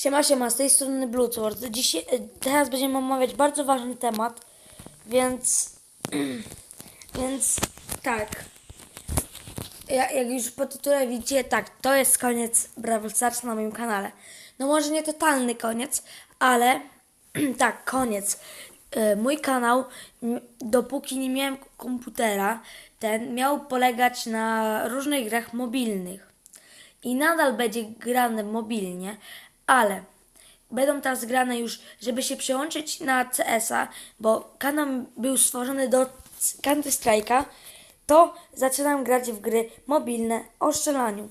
Siema, siema, z tej strony Bluetooth. Dzisiaj, e, teraz będziemy omawiać bardzo ważny temat, więc, więc tak. Ja, jak już po tytule widzicie, tak, to jest koniec Brawl Stars na moim kanale. No może nie totalny koniec, ale tak, koniec. E, Mój kanał, dopóki nie miałem komputera, ten miał polegać na różnych grach mobilnych i nadal będzie grane mobilnie, ale będą teraz grane już, żeby się przełączyć na CS-a, bo kanał był stworzony do Counter Strike'a, to zaczynam grać w gry mobilne o strzelaniu.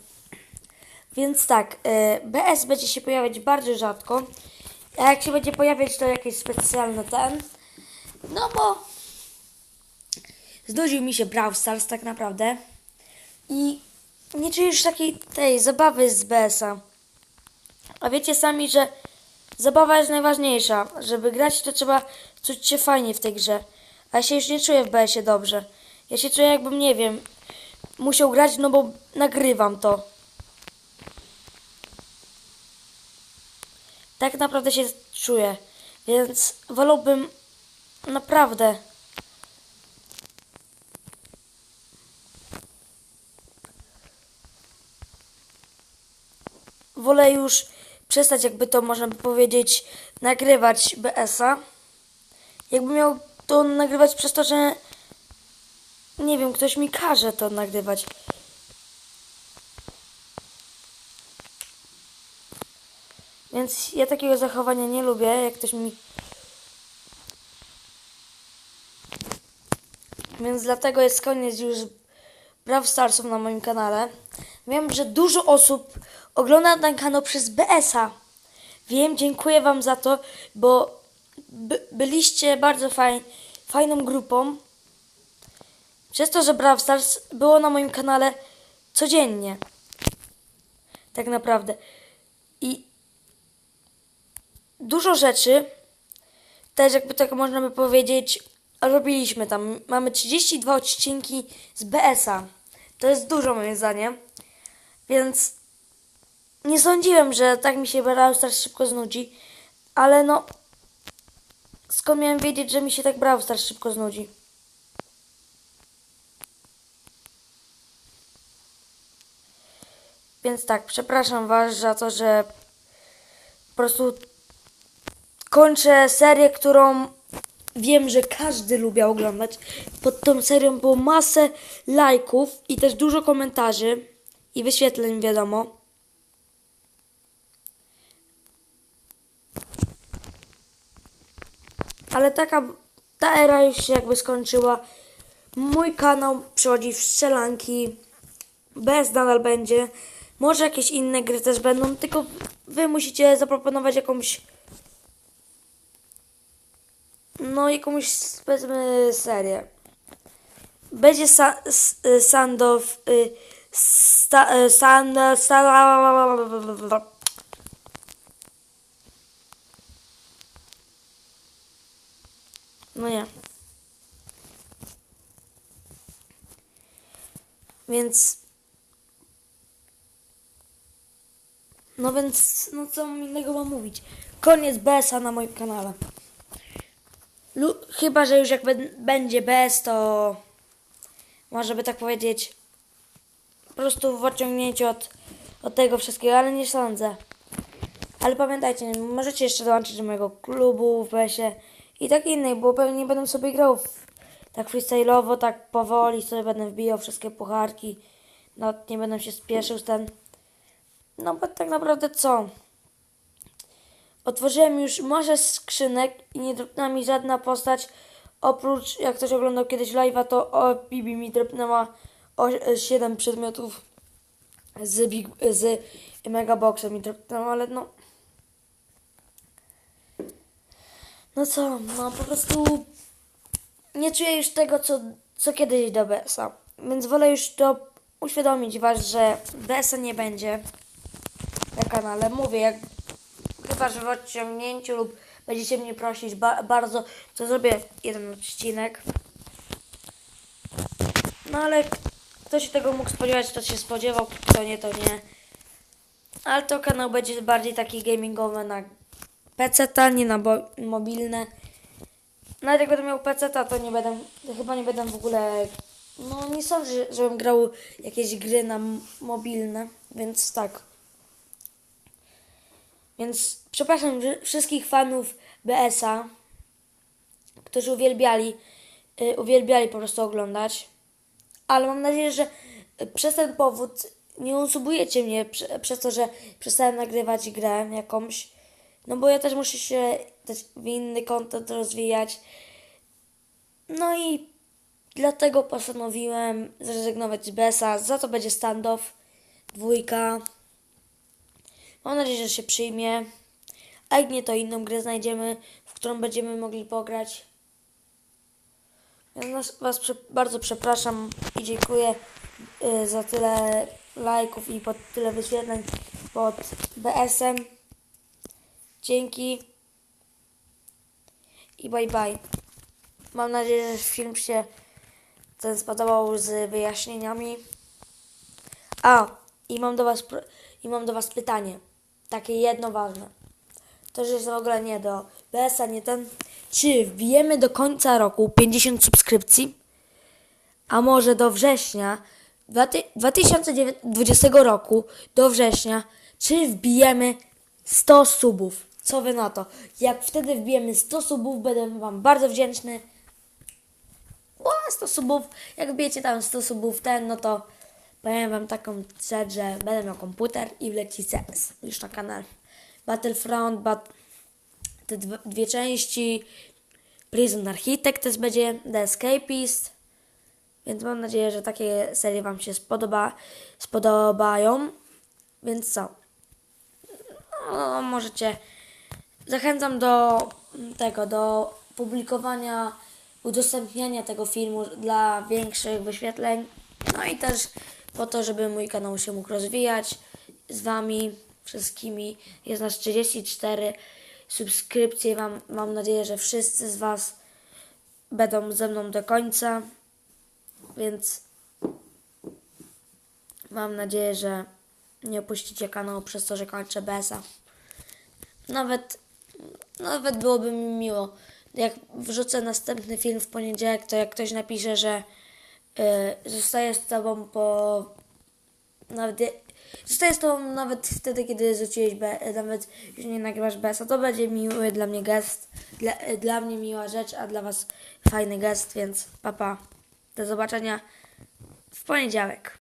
Więc tak, e, BS będzie się pojawiać bardzo rzadko, a jak się będzie pojawiać, to jakieś specjalne ten, no bo znudził mi się Brawl Stars tak naprawdę i nie już takiej tej zabawy z BS-a. A wiecie sami, że zabawa jest najważniejsza. Żeby grać, to trzeba czuć się fajnie w tej grze. A ja się już nie czuję w BS-ie dobrze. Ja się czuję jakbym, nie wiem, musiał grać, no bo nagrywam to. Tak naprawdę się czuję. Więc wolałbym naprawdę wolę już przestać, jakby to można powiedzieć, nagrywać BS-a. Jakby miał to nagrywać przez to, że nie wiem, ktoś mi każe to nagrywać. Więc ja takiego zachowania nie lubię, jak ktoś mi. Więc dlatego jest koniec już Brawl Starsów na moim kanale. Wiem, że dużo osób ogląda ten kanał przez BS-a. Wiem, dziękuję Wam za to, bo by, byliście bardzo faj, fajną grupą. Przez to, że Brawl Stars było na moim kanale codziennie. Tak naprawdę. I dużo rzeczy, też jakby tak można by powiedzieć, robiliśmy tam. Mamy 32 odcinki z BS-a. To jest dużo moim zdaniem. Więc nie sądziłem, że tak mi się Brawl Stars szybko znudzi. Ale no, skąd miałem wiedzieć, że mi się tak Brawl Stars szybko znudzi? Więc tak, przepraszam Was za to, że po prostu kończę serię, którą wiem, że każdy lubi oglądać. Pod tą serią było masę lajków i też dużo komentarzy i wyświetleń, wiadomo. Ale taka, ta era już się jakby skończyła. Mój kanał przychodzi w strzelanki. Bez nadal będzie. Może jakieś inne gry też będą, tylko wy musicie zaproponować jakąś no jakąś powiedzmy serię. Będzie sa, s, y, Sandow y, sta, y, No nie. Więc no więc no co innego mam mówić. Koniec BS-a na moim kanale. Lu- chyba, że już jak bę- będzie bez, to może by tak powiedzieć po prostu w odciągnięciu od, od tego wszystkiego, ale nie sądzę. Ale pamiętajcie, możecie jeszcze dołączyć do mojego klubu w BS-ie i tak innych, bo pewnie będę sobie grał w, tak freestyle'owo, tak powoli sobie będę wbijał wszystkie pucharki. No, nie będę się spieszył z ten. No, bo tak naprawdę co? Otworzyłem już masę skrzynek i nie dropnęła mi żadna postać. Oprócz, jak ktoś oglądał kiedyś live'a, to o, Bibi mi dropnęła o, 7 przedmiotów z, big, z Megaboxem mi dropnęła, ale no... No co, no po prostu nie czuję już tego, co, co kiedyś do BS-a. Więc wolę już to uświadomić Was, że BS-a nie będzie na kanale. Mówię, jak chyba, że w odciągnięciu lub będziecie mnie prosić ba- bardzo, to zrobię jeden odcinek. No ale kto się tego mógł spodziewać, to się spodziewał, kto nie, to nie. Ale to kanał będzie bardziej taki gamingowy na PC, nie na mobilne. Nawet jak będę miał PC, to nie będę, to chyba nie będę w ogóle, no nie sądzę, że- żebym grał jakieś gry na mobilne, więc tak. Więc przepraszam wszy- wszystkich fanów BS-a, którzy uwielbiali, y, uwielbiali po prostu oglądać. Ale mam nadzieję, że przez ten powód nie usubujecie mnie prze, przez to, że przestałem nagrywać grę jakąś. No bo ja też muszę się też w inny content rozwijać. No i dlatego postanowiłem zrezygnować z BS-a. Za to będzie standoff, dwójka. Mam nadzieję, że się przyjmie. A jak nie, to inną grę znajdziemy, w którą będziemy mogli pograć. Ja Was bardzo przepraszam i dziękuję y, za tyle lajków i pod tyle wyświetleń pod BS-em. Dzięki i bye bye. Mam nadzieję, że film się ten spodobał z wyjaśnieniami. A, i mam do Was, i mam do was pytanie. Takie jedno ważne. To, że jest w ogóle nie do BS-a, nie ten. Czy wbijemy do końca roku 50 subskrypcji? A może do września dwa ty- 2020 roku, do września, czy wbijemy 100 subów? Co wy na to? Jak wtedy wbijemy 100 subów, będę wam bardzo wdzięczny. O, 100 subów. Jak wbijecie tam 100 subów ten, no to powiem wam taką rzecz, że będę miał komputer i wleci CS już na kanał. Battlefront, bat te dwie części, Prison Architect też będzie, The Escapist. Więc mam nadzieję, że takie serie wam się spodoba, spodobają. Więc co? No, możecie. Zachęcam do tego, do publikowania, udostępniania tego filmu dla większych wyświetleń. No i też po to, żeby mój kanał się mógł rozwijać z wami wszystkimi. Jest nas 34 subskrypcje. Mam, mam nadzieję, że wszyscy z was będą ze mną do końca. Więc mam nadzieję, że nie opuścicie kanału przez to, że kończę BS-a. Nawet, nawet byłoby mi miło, jak wrzucę następny film w poniedziałek, to jak ktoś napisze, że y, zostaję z tobą po... Nawet, je- z tobą nawet wtedy, kiedy rzuciłeś B, nawet już nie nagrywasz BS-a, to będzie miły dla mnie gest, dla, dla mnie miła rzecz, a dla was fajny gest, więc papa, do zobaczenia w poniedziałek.